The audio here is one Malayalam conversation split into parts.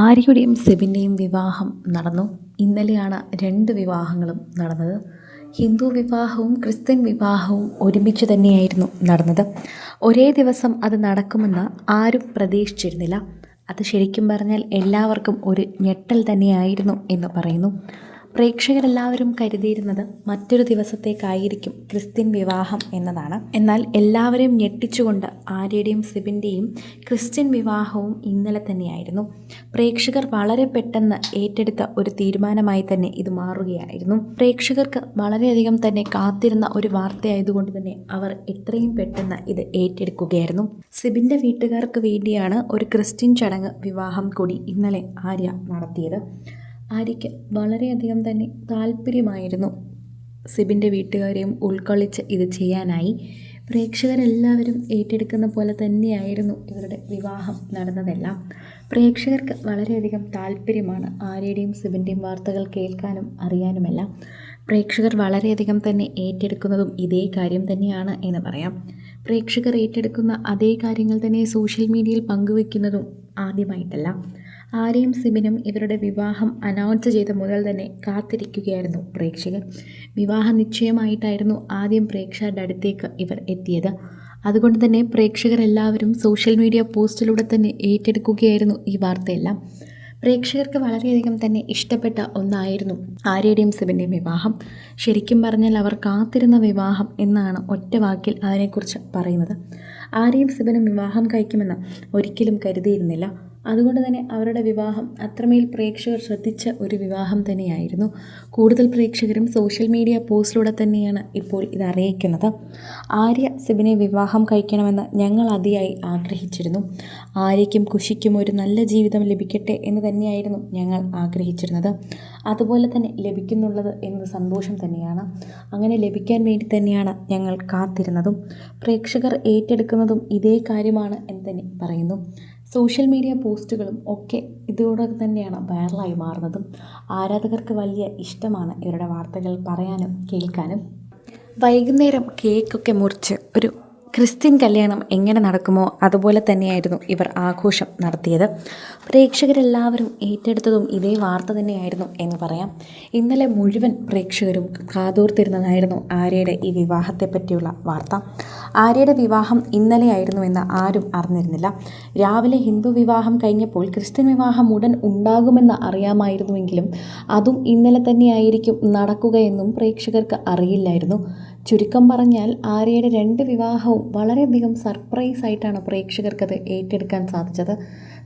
ആര്യയുടെയും സെബിന്റെയും വിവാഹം നടന്നു. ഇന്നലെയാണ് രണ്ട് വിവാഹങ്ങളും നടന്നത്. ഹിന്ദു വിവാഹവും ക്രിസ്ത്യൻ വിവാഹവും ഒരുമിച്ച് തന്നെയായിരുന്നു നടന്നത്. ഒരേ ദിവസം അത് നടക്കുമെന്ന് ആരും പ്രതീക്ഷിച്ചിരുന്നില്ല. അത് ശരിക്കും പറഞ്ഞാൽ എല്ലാവർക്കും ഒരു ഞെട്ടൽ തന്നെയായിരുന്നു എന്ന് പറയുന്നു. പ്രേക്ഷകരെല്ലാവരും കരുതിയിരുന്നത് മറ്റൊരു ദിവസത്തേക്കായിരിക്കും ക്രിസ്ത്യൻ വിവാഹം എന്നതാണ്. എന്നാൽ എല്ലാവരെയും ഞെട്ടിച്ചുകൊണ്ട് ആര്യയുടെയും സിബിന്റെയും ക്രിസ്ത്യൻ വിവാഹവും ഇന്നലെ തന്നെയായിരുന്നു. പ്രേക്ഷകർ വളരെ പെട്ടെന്ന് ഏറ്റെടുത്ത ഒരു തീരുമാനമായി തന്നെ ഇത് മാറുകയായിരുന്നു. പ്രേക്ഷകർക്ക് വളരെയധികം തന്നെ കാത്തിരുന്ന ഒരു വാർത്തയായതുകൊണ്ട് തന്നെ അവർ എത്രയും പെട്ടെന്ന് ഇത് ഏറ്റെടുക്കുകയായിരുന്നു. സിബിന്റെ വീട്ടുകാർക്ക് വേണ്ടിയാണ് ഒരു ക്രിസ്ത്യൻ ചടങ്ങ് വിവാഹം കൂടി ഇന്നലെ ആര്യ നടത്തിയത്. ആര്യയ്ക്ക് വളരെയധികം തന്നെ താല്പര്യമായിരുന്നു. സിബിന്റെ വീട്ടുകാരെയും ഉൾക്കൊള്ളിച്ച് ഇത് ചെയ്യാനായി പ്രേക്ഷകരെല്ലാവരും ഏറ്റെടുക്കുന്ന പോലെ തന്നെയായിരുന്നു ഇവരുടെ വിവാഹം നടന്നതെല്ലാം. പ്രേക്ഷകർക്ക് വളരെയധികം താല്പര്യമാണ് ആര്യയുടെയും സിബിന്റെയും വാർത്തകൾ കേൾക്കാനും അറിയാനുമെല്ലാം. പ്രേക്ഷകർ വളരെയധികം തന്നെ ഏറ്റെടുക്കുന്നതും ഇതേ കാര്യം തന്നെയാണ് എന്ന് പറയാം. പ്രേക്ഷകർ ഏറ്റെടുക്കുന്ന അതേ കാര്യങ്ങൾ തന്നെ സോഷ്യൽ മീഡിയയിൽ പങ്കുവെക്കുന്നതും ആദ്യമായിട്ടല്ല. ആര്യയും സിബിനും ഇവരുടെ വിവാഹം അനൗൺസ് ചെയ്ത മുതൽ തന്നെ കാത്തിരിക്കുകയായിരുന്നു പ്രേക്ഷകർ വിവാഹ നിശ്ചയമായിട്ടായിരുന്നു ആദ്യം പ്രേക്ഷകരുടെ അടുത്തേക്ക് ഇവർ എത്തിയത്. അതുകൊണ്ട് തന്നെ പ്രേക്ഷകർ എല്ലാവരും സോഷ്യൽ മീഡിയ പോസ്റ്റിലൂടെ തന്നെ ഏറ്റെടുക്കുകയായിരുന്നു ഈ വാർത്തയെല്ലാം. പ്രേക്ഷകർക്ക് വളരെയധികം തന്നെ ഇഷ്ടപ്പെട്ട ഒന്നായിരുന്നു ആര്യയുടെയും സിബിന്റെയും വിവാഹം. ശരിക്കും പറഞ്ഞാൽ അവർ കാത്തിരുന്ന വിവാഹം എന്നാണ് ഒറ്റ വാക്കിൽ അതിനെക്കുറിച്ച് പറയുന്നത്. ആര്യയും സിബിനും വിവാഹം കഴിക്കുമെന്ന് ഒരിക്കലും കരുതിയിരുന്നില്ല. അതുകൊണ്ട് തന്നെ അവരുടെ വിവാഹം അത്രമേൽ പ്രേക്ഷകർ ശ്രദ്ധിച്ച ഒരു വിവാഹം തന്നെയായിരുന്നു. കൂടുതൽ പ്രേക്ഷകരും സോഷ്യൽ മീഡിയ പോസ്റ്റിലൂടെ തന്നെയാണ് ഇപ്പോൾ ഇത് അറിയിക്കുന്നത്. ആര്യ സിബിനെ വിവാഹം കഴിക്കണമെന്ന് ഞങ്ങൾ അതിയായി ആഗ്രഹിച്ചിരുന്നു. ആര്യയ്ക്കും കുശിക്കും ഒരു നല്ല ജീവിതം ലഭിക്കട്ടെ എന്ന് തന്നെയായിരുന്നു ഞങ്ങൾ ആഗ്രഹിച്ചിരുന്നത്. അതുപോലെ തന്നെ ലഭിക്കുന്നുള്ളത് എന്നത് സന്തോഷം തന്നെയാണ്. അങ്ങനെ ലഭിക്കാൻ വേണ്ടി തന്നെയാണ് ഞങ്ങൾ കാത്തിരുന്നതും. പ്രേക്ഷകർ ഏറ്റെടുക്കുന്നതും ഇതേ കാര്യമാണ് എന്ന് തന്നെ പറയുന്നു. സോഷ്യൽ മീഡിയ പോസ്റ്റുകളും ഒക്കെ ഇതോടെ തന്നെയാണ് വൈറലായി മാറുന്നതും ആരാധകർക്ക് വലിയ ഇഷ്ടമാണ് ഇവരുടെ വാർത്തകൾ പറയാനും കേൾക്കാനും. വൈകുന്നേരം കേക്കൊക്കെ മുറിച്ച് ഒരു ക്രിസ്ത്യൻ കല്യാണം എങ്ങനെ നടക്കുമോ അതുപോലെ തന്നെയായിരുന്നു ഇവർ ആഘോഷം നടത്തിയത്. പ്രേക്ഷകരെല്ലാവരും ഏറ്റെടുത്തതും ഇതേ വാർത്ത തന്നെയായിരുന്നു എന്ന് പറയാം. ഇന്നലെ മുഴുവൻ പ്രേക്ഷകരും കാതോർത്തിരുന്നതായിരുന്നു ആര്യയുടെ ഈ വിവാഹത്തെ പറ്റിയുള്ള വാർത്ത. ആര്യയുടെ വിവാഹം ഇന്നലെയായിരുന്നു എന്ന് ആരും അറിഞ്ഞിരുന്നില്ല. രാവിലെ ഹിന്ദു വിവാഹം കഴിഞ്ഞപ്പോൾ ക്രിസ്ത്യൻ വിവാഹം ഉടൻ ഉണ്ടാകുമെന്ന് അറിയാമായിരുന്നുവെങ്കിലും അതും ഇന്നലെ തന്നെയായിരിക്കും നടക്കുകയെന്നും പ്രേക്ഷകർക്ക് അറിയില്ലായിരുന്നു. ചുരുക്കം പറഞ്ഞാൽ ആര്യയുടെ രണ്ട് വിവാഹവും വളരെയധികം സർപ്രൈസ് ആയിട്ടാണ് പ്രേക്ഷകർക്കത് ഏറ്റെടുക്കാൻ സാധിച്ചത്.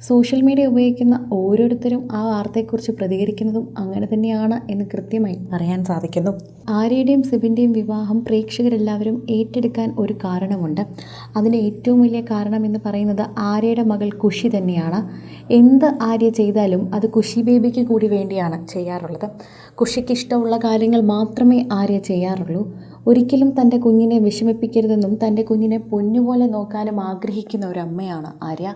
സോഷ്യൽ മീഡിയ ഉപയോഗിക്കുന്ന ഓരോരുത്തരും ആ വാർത്തയെക്കുറിച്ച് പ്രതികരിക്കുന്നതും അങ്ങനെ തന്നെയാണ് എന്ന് കൃത്യമായി പറയാൻ സാധിക്കുന്നു. ആര്യയുടെയും സിബിന്റെയും വിവാഹം പ്രേക്ഷകരെല്ലാവരും ഏറ്റെടുക്കാൻ ഒരു കാരണമുണ്ട്. അതിന്റെ ഏറ്റവും വലിയ കാരണം എന്ന് പറയുന്നത് ആര്യയുടെ മകൾ കുഷി തന്നെയാണ്. എന്ത് ആര്യ ചെയ്താലും അത് കുഷി ബേബിക്ക് കൂടി വേണ്ടിയാണ് ചെയ്യാറുള്ളത്. കുഷിക്ക് ഇഷ്ടമുള്ള കാര്യങ്ങൾ മാത്രമേ ആര്യ ചെയ്യാറുള്ളൂ. ഒരിക്കലും തന്റെ കുഞ്ഞിനെ വിഷമിപ്പിക്കരുതെന്നും തന്റെ കുഞ്ഞിനെ പൊന്നുപോലെ നോക്കാനും ആഗ്രഹിക്കുന്ന ഒരു അമ്മയാണ് ആര്യ.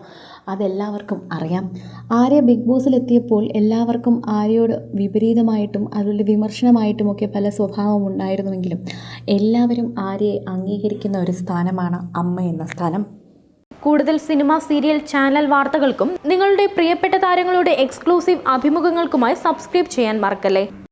അതെല്ലാവർക്കും അറിയാം. ആര്യ ബിഗ് ബോസിലെത്തിയപ്പോൾ എല്ലാവർക്കും ആര്യയോട് വിപരീതമായിട്ടും അതുപോലെ വിമർശനമായിട്ടുമൊക്കെ പല സ്വഭാവം ഉണ്ടായിരുന്നുവെങ്കിലും എല്ലാവരും ആര്യയെ അംഗീകരിക്കുന്ന ഒരു സ്ഥാനമാണ് അമ്മ എന്ന സ്ഥാനം. കൂടുതൽ സിനിമ സീരിയൽ ചാനൽ വാർത്തകൾക്കും നിങ്ങളുടെ പ്രിയപ്പെട്ട താരങ്ങളുടെ എക്സ്ക്ലൂസീവ് അഭിമുഖങ്ങൾക്കുമായി സബ്സ്ക്രൈബ് ചെയ്യാൻ മറക്കല്ലേ?